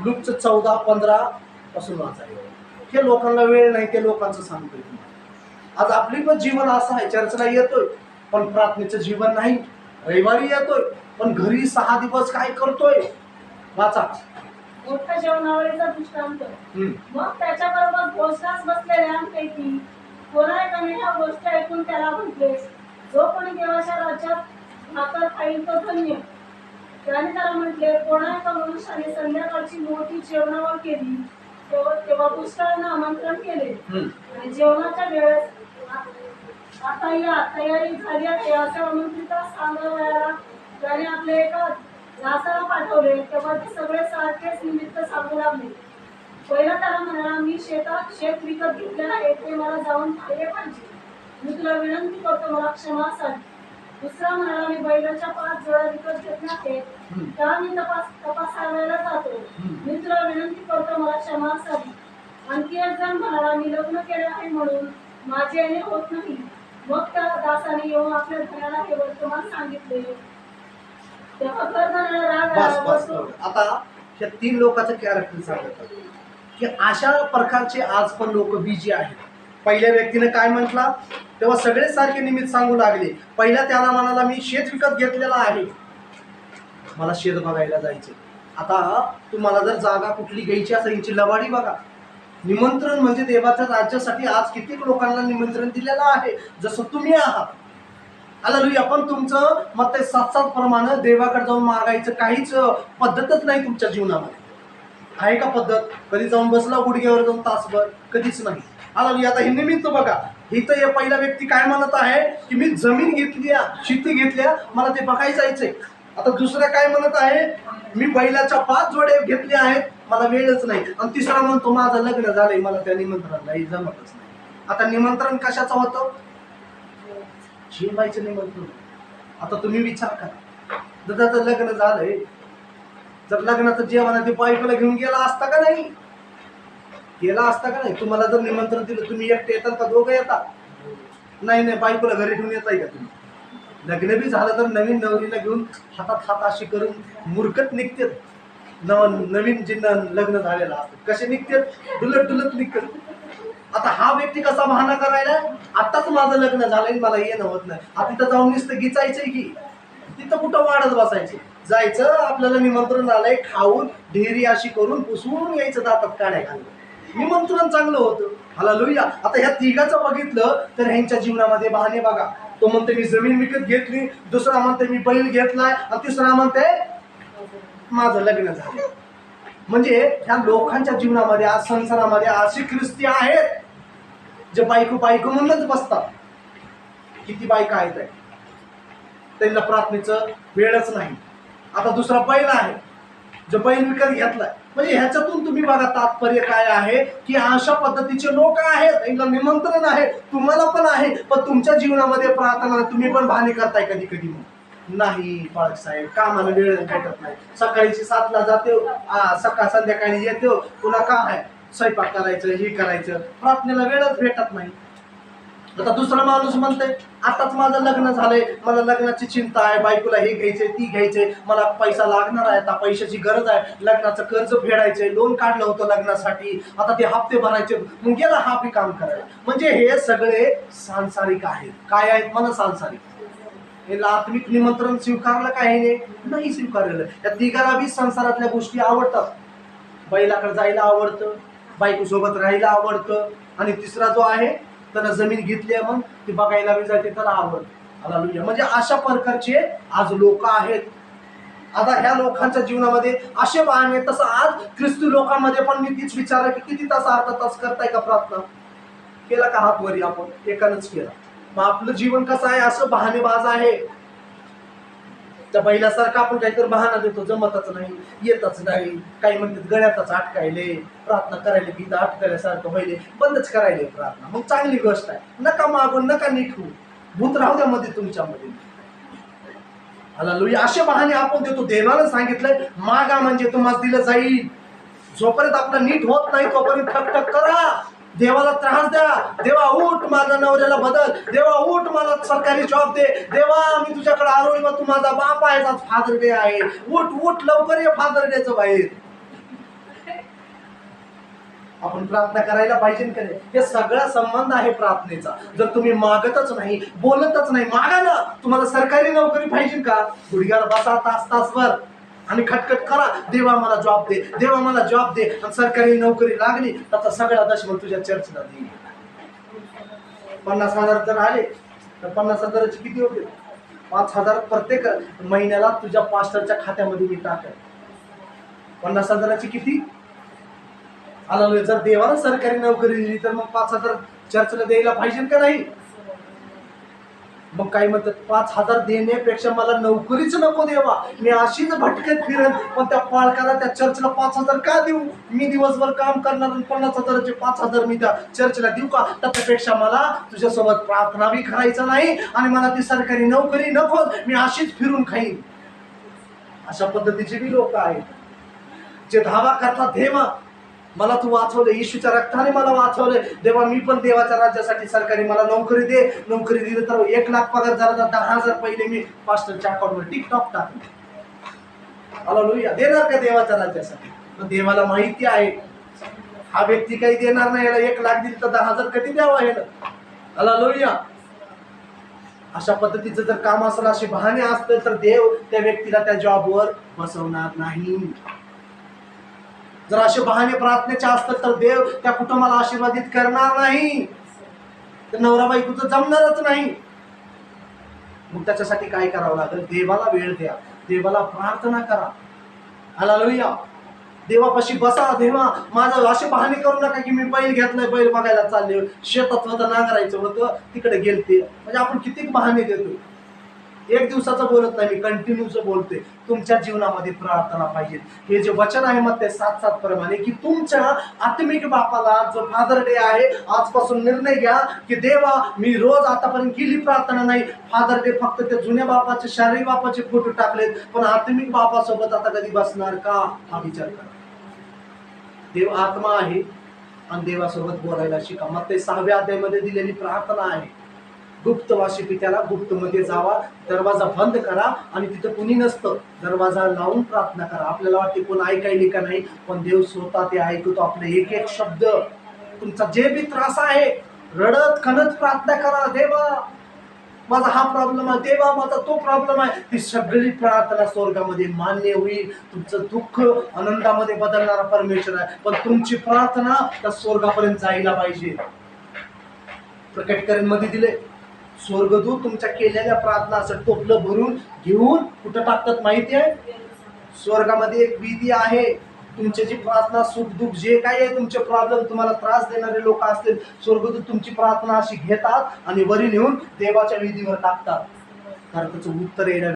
लुकचं चौदा पंधरा पासून वाचायला हे. लोकांना वेळ नाही ते लोकांचं सांगतोय. आज आपली पण जीवन असं आहे चर्चला येतोय पण प्रार्थनेचं जीवन नाही. रविवारी येतोय पण घरी सहा दिवस काय करतोय? वाचा. मोठ्या जेवणावळीचा दृष्टांत. मग त्याच्याबरोबर भोजनास बसलेल्यांपैकी कोणा एकाने ह्या गोष्ट ऐकून त्याला म्हटले जो कोणी देवाच्या राज्यात भाकर खाईल तो धन्य. त्याने म्हटले कोणा एका मनुष्याने संध्याकाळची मोठी जेवणावळ केली तेव्हा तेव्हा दुष्काळानं आमंत्रण केले. आणि जेवणाच्या वेळेस आता या तयारी झाली आहे असं आमंत्रिता सांगावयाला त्याने आपले एका दासाला पाठवले तेव्हा ते सगळे सारखेच निमित्त सांगू लागले. पहिला त्याला म्हणाला मी शेतात शेत विकत घेतलेलं आहे ते मला जाऊन पाहिले पाहिजे. मी तुला विनंती करतो मला क्षमा असावी दुसरा म्हणाला मी बैलाच्या पाच जोड्या विकत आहेत हम्म. त्या मी तपास तपासायला जातो. हम्म. मी तुला विनंती करतो मला क्षमा असावी आणखी एक जण म्हणाला मी लग्न केले आहे म्हणून माझे येणे होत नाही. मग त्या दासाने येऊन आपल्या घराला हे वर्तमान सांगितले. तेव्हा करणाऱ्याला राग बस आता ह्या तीन लोकांचं कॅरेक्टर सांगत की अशा प्रकारचे आज पण लोक बिजी आहेत. पहिल्या व्यक्तीने काय म्हटला? तेव्हा सगळे सारखे निमित्त सांगू लागले. पहिला त्याला म्हणाला मी शेत विकत घेतलेला आहे. मला शेत बघायला जायचे आता तुम्हाला जर जागा कुठली घ्यायची असेल यांची लवाडी बघा. निमंत्रण म्हणजे देवाच्या राज्यासाठी आज कितीक लोकांना निमंत्रण दिलेलं आहे. जसं तुम्ही आहात. आला पण तुमचं मग ते सात सात प्रमाणे देवाकडे जाऊन मागायचं काहीच पद्धतच नाही तुमच्या जीवनामध्ये. आहे का पद्धत? कधी जाऊन बसला गुडघ्यावर जाऊन तासभर? कधीच नाही. आला आता हे निमित्त बघा. इथं हे पहिला व्यक्ती काय म्हणत आहे की मी जमीन घेतली शेती घेतल्या मला ते बघायला जायचंय. आता दुसरा काय म्हणत आहे मी बैलाच्या पाच जोडे घेतले आहेत मला वेळच नाही. आणि तिसरा म्हणतो माझं लग्न झालंय मला त्या निमंत्रणालाही जमतच नाही. आता निमंत्रण कशाचं होतं? जेवायचं निमंत्रण. आता तुम्ही विचार करा. दादाचं लग्न झालंय जर लग्नाचं जेवण आहे ते बायकोला घेऊन गेला असता का नाही? गेला असता का नाही? तुम्हाला जर निमंत्रण दिलं तुम्ही एकटे येतात का दोघं येता. नाही नाही बायकोला घरी ठेवून येताय का तुम्ही? लग्न बी झालं तर नवीन नवरीला घेऊन हातात हात अशी करून मुरकत निघते नव नवीन जे लग्न झालेलं असतं कसे निघते डुलत डुलत निघतात. आता हा व्यक्ती कसा बहाणा करायला? आताच माझं लग्न झालंय मला येणं होत नाही. आता तिथं जाऊन नुसतं गिचायचंय की. तिथं कुठं वाढत बसायचे? जायचं आपल्याला निमंत्रण आलंय खाऊन ढेरी अशी करून पुसवून यायचं दातात काढाय घालून. निमंत्रण चांगलं होतं. हाला लोहिया आता ह्या तिघाचं बघितलं तर ह्यांच्या जीवनामध्ये बहाणे बघा. तो म्हणते मी जमीन विकत घेतली दुसरा म्हणते मी बैल घेतलाय. आणि तिसरा म्हणते माझं लग्न झालं. म्हणजे ह्या लोकांच्या जीवनामध्ये आज संसारामध्ये अशी ख्रिस्ती आहेत जे बायको बायको म्हणूनच बसतात. किती बायका आहेत त्यांना प्रार्थनेचं वेळच नाही. आता दुसरा बैल आहे. जो बैल विकत घेतलाय. म्हणजे ह्याच्यातून तुम्ही बघा तात्पर्य काय आहे की अशा पद्धतीचे लोक आहेत. त्यांना निमंत्रण आहे. तुम्हाला पण आहे पण तुमच्या जीवनामध्ये प्रार्थना तुम्ही पण भाने करताय कधी कधी नाही पाळक साहेब कामाला वेळ भेटत नाही. सकाळीची सातला जाते सकाळ संध्याकाळी येते. पुन्हा काम आहे स्वयंपाक करायचं हे करायचं. प्रार्थनेला वेळच भेटत नाही. आता दुसरा माणूस म्हणते आताच माझं लग्न झालंय मला लग्नाची चिंता आहे बायकोला हे घ्यायचंय ती घ्यायचंय मला पैसा लागणार आहे आता पैशाची गरज आहे लग्नाचं कर्ज फेडायचंय लोन काढलं होतं लग्नासाठी आता ते हप्ते भरायचे मग गेला हा बी काम करायला. म्हणजे हे सगळे सांसारिक आहेत. काय आहेत? मला सांसारिक. हे आत्मिक निमंत्रण स्वीकारलं काय हे नाही स्वीकारलेलं. या तिघाला बी संसारातल्या गोष्टी आवडतात. बैलाकडे जायला आवडतं बायकोसोबत राहायला आवडतं आणि तिसरा जो आहे त्यांना जमीन घेतली आहे मग ती बघायला मी जाते त्याला आवडतं. हालेलुया. म्हणजे अशा प्रकारचे आज लोक आहेत. आता ह्या लोकांच्या जीवनामध्ये असे वाहन आहेत तसं आज ख्रिस्ती लोकांमध्ये पण मी तीच विचारलं की किती तास अर्धा तास करताय का प्रार्थना? केला का हात वरी आपण? एकानंच केला. मग आपलं जीवन कसं आहे? असं बहाणेबाज आहे. त्या बैलासारखं आपण काहीतरी बहाणा देतो जमतच नाही येतच नाही. काही म्हणतात गळ्यातच अटकायले प्रार्थना करायला की इथं अटकायल्यासारखं व्हायले बंदच करायले प्रार्थना. मग चांगली गोष्ट आहे. नका मागून नका नीट होऊ भूत राहू द्या मध्ये तुमच्यामध्ये. आला लुई असे बहाणे आपण देतो. देवानं सांगितलंय मागा म्हणजे तुम्हाला दिलं जाईल. जोपर्यंत आपलं नीट होत नाही तोपर्यंत ठकठक करा. देवाला त्रास द्या. देवा उठ माझा नवऱ्याला बदल. देवा उठ मला सरकारी जॉब दे. देवा मी तुझ्याकडे आलोय मग तू माझा बाप आहे फादर डे आहे. उठ उठ लवकर ये फादर डेचं बाहेर. आपण प्रार्थना करायला पाहिजे का नाही हे सगळा संबंध आहे प्रार्थनेचा. जर तुम्ही मागतच नाही बोलतच नाही मागा ना. तुम्हाला सरकारी नोकरी पाहिजे का? गुडघ्याला बसा तास तासभर. आणि खटखट करा. देवा मला जॉब दे. देवा मला जॉब दे. आणि सरकारी नोकरी लागली आता सगळा दशमन तुझ्या चर्चला देईल. पन्नास हजार जर आले. तर पन्नास हजाराचे किती होते? पाच हजार प्रत्येक महिन्याला तुझ्या पास्टरच्या खात्यामध्ये मी टाकेल. पन्नास हजाराची किती? आला जर देवाला सरकारी नोकरी दिली तर मग पाच हजार चर्चला द्यायला पाहिजे का नाही? मग काय म्हणतात पाच हजार देण्यापेक्षा मला नोकरीच नको देवा. मी अशीच भटकत फिरत पण त्या पालकाला त्या चर्चला पाच हजार का देऊ? मी दिवसभर काम करणार आणि पन्नास हजाराचे पाच हजार मी त्या चर्चला देऊ का? त्याच्यापेक्षा मला तुझ्यासोबत प्रार्थना बी करायचं नाही आणि मला ती सरकारी नोकरी नको. मी अशीच फिरून खाईन. अशा पद्धतीचे बी लोक आहेत. जे धावा करतात देवा मला तू वाचवले येशूच्या रक्ताने मला वाचवले. देवा मी पण देवाच्या राज्यासाठी सरकारी मला नोकरी दे. नोकरी दिली तर एक लाख पगार झाला तर दहा हजार पहिले मी पास्टरच्या अकाउंटवर टिकटॉक टाकले. आला लोहिया देणार का देवाच्या राज्यासाठी? पण देवाला माहिती आहे. हा व्यक्ती काही देणार नाही. याला एक लाख दिली तर दहा हजार कधी द्यावा याला? आला लोहिया अशा पद्धतीचं जर काम असेल असे बहाणे असतील तर देव त्या व्यक्तीला त्या जॉबवर बसवणार नाही. जर असे बहाणे प्रार्थनेचे असतात तर देव त्या कुटुंबाला आशीर्वादित करणार नाही. तर नवरा बायकोचं जमणारच नाही. मग त्याच्यासाठी काय करावं लागेल? देवाला वेळ द्या. देवाला प्रार्थना करा. आला लोहिया देवापाशी बसा. देवा माझं असे बहाणे करू नका की मी बैल घेतलंय बैल बघायला चालले शेतात होतं नांगरायचं होतं तिकडे गेलते. म्हणजे आपण किती बहाणे देतो एक दिवसाचं बोलत नाही मी कंटिन्यूच बोलते तुमच्या जीवनामध्ये प्रार्थना पाहिजे. हे जे वचन आहे मग ते सात सात प्रमाणे की तुमच्या आत्मिक बापाला जो फादर डे आहे आजपासून निर्णय घ्या की देवा मी रोज आतापर्यंत केली प्रार्थना नाही. फादर डे फक्त ते जुन्या बापाचे शारीरिक बापाचे फोटो टाकलेत पण आत्मिक बापासोबत आता कधी बसणार का? हा विचार करा. देव आत्मा आहे आणि देवासोबत बोलायला शिका. मग ते सहाव्या अध्यायामध्ये दिलेली प्रार्थना आहे गुप्तवासी पित्याला गुप्तमध्ये जावा दरवाजा बंद करा आणि तिथं कुणी नसतं. दरवाजा लावून प्रार्थना करा. आपल्याला वाटते कोण ऐकायली का नाही पण देव स्वतः ते ऐकतो. आपले एक एक शब्द. तुमचा जे बी त्रास आहे रडत खणत प्रार्थना करा देवा. माझा हा प्रॉब्लेम आहे देवा माझा तो प्रॉब्लेम आहे. ती सगळी प्रार्थना स्वर्गामध्ये मान्य होईल. तुमचं दुःख आनंदामध्ये बदलणारा परमेश्वर आहे. पण तुमची प्रार्थना त्या स्वर्गापर्यंत जायला पाहिजे. प्रकटीकरणमध्ये दिले. स्वर्गदूत तुमच्या केलेल्या प्रार्थना असं टोपलं भरून घेऊन कुठं टाकतात माहिती आहे? स्वर्गामध्ये एक विधी आहे. तुमचे जी प्रार्थना सुख दुःख जे काही आहे तुमचे प्रॉब्लेम तुम्हाला त्रास देणारे लोक असतील स्वर्गदूत तुमची प्रार्थना अशी घेतात आणि वरी नेऊन देवाच्या विधीवर टाकतात. कारण त्याचं उत्तर येणार